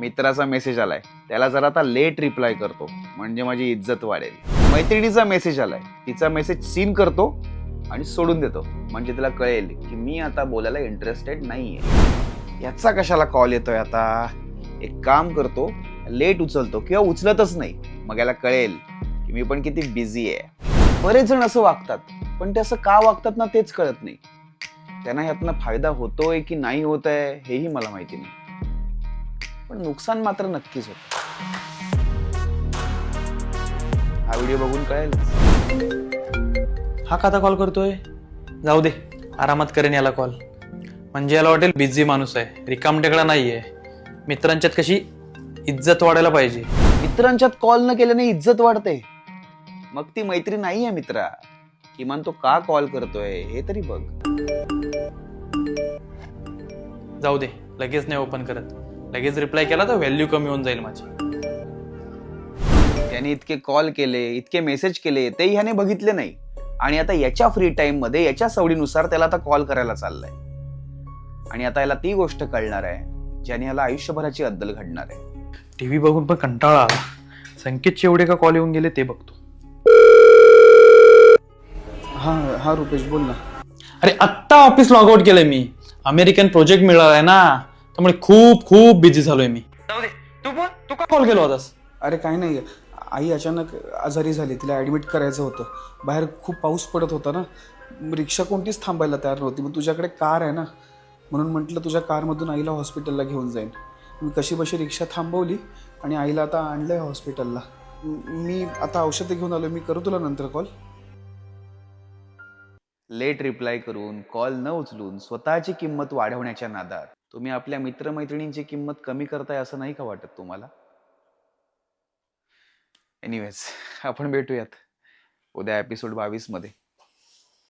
मित्राचा मेसेज आलाय. त्याला जरा आता लेट रिप्लाय करतो. म्हणजे माझी इज्जत वाढेल. मैत्रिणीचा मेसेज आलाय. तिचा मेसेज सीन करतो आणि सोडून देतो. म्हणजे तिला कळेल की मी आता बोलायला इंटरेस्टेड नाहीये. याचा कशाला कॉल येतोय आता? एक काम करतो. लेट उचलतो किंवा उचलतच नाही. मग याला कळेल की मी पण किती बिझी आहे. बरेच जण असं वागतात. पण ते असं का वागतात ना तेच कळत नाही. त्यांना ह्यातनं फायदा होतोय की नाही होत आहे हेही मला माहिती नाही. पण नुकसान मात्र नक्कीच होत. हा व्हिडिओ बघून कळेल हा का आता कॉल करतोय? जाऊ दे आरामात करेन याला कॉल म्हणजे याला वाटेल बिझी माणूस आहे रिकामटेकडा नाहीये. मित्रांच्यात कशी इज्जत वाढायला पाहिजे. मित्रांच्यात कॉल न केल्याने इज्जत वाढते. मग ती मैत्री नाही आहे मित्रा. किमान तो का कॉल करतोय हे तरी बघ. जाऊ दे लगेच नाही ओपन करत. लगेच रिप्लाय केला तर व्हॅल्यू कमी होऊन जाईल माझी. त्याने इतके कॉल केले इतके मेसेज केले ते ह्याने बघितले नाही. आणि आता याच्या फ्री टाइममध्ये याच्या सवडीनुसार त्याला आता कॉल करायला चाललाय. आणि आता याला ती गोष्ट कळणार आहे ज्याने याला आयुष्यभराची अद्दल घडणार आहे. टीव्ही बघून पण कंटाळा आला. संकेतचे एवढे का कॉल येऊन गेले ते बघतो. हा हा रुपेश बोल ना. अरे आत्ता ऑफिस लॉग आउट केलंय मी. अमेरिकन प्रोजेक्ट मिळालाय ना. त्यामुळे खूप खूप बिझी झालोय मी. जाऊ दे. तू पण तू का कॉल केला होतास? अरे काय नाही. आई अचानक आजारी झाली. तिला ॲडमिट करायचं होतं. बाहेर खूप पाऊस पडत होता ना. रिक्षा कोणतीच थांबायला तयार नव्हती. मग तुझ्याकडे कार आहे ना. म्हणून म्हटलं तुझ्या कारमधून आईला हॉस्पिटलला घेऊन जाईन. मी कशी बशी रिक्षा थांबवली आणि आईला आता आणलं आहे हॉस्पिटलला म- मी आता औषधं घेऊन आलो मी करू तुला नंतर कॉल लेट रिप्लाय करून कॉल न उचलून स्वतःची किंमत वाढवण्याच्या नादात. तुम्ही आपल्या मित्रमैत्रिणींची किंमत कमी करताय असं नाही का वाटत तुम्हाला? एनिवेज आपण भेटूयात उद्या एपिसोड बावीसमध्ये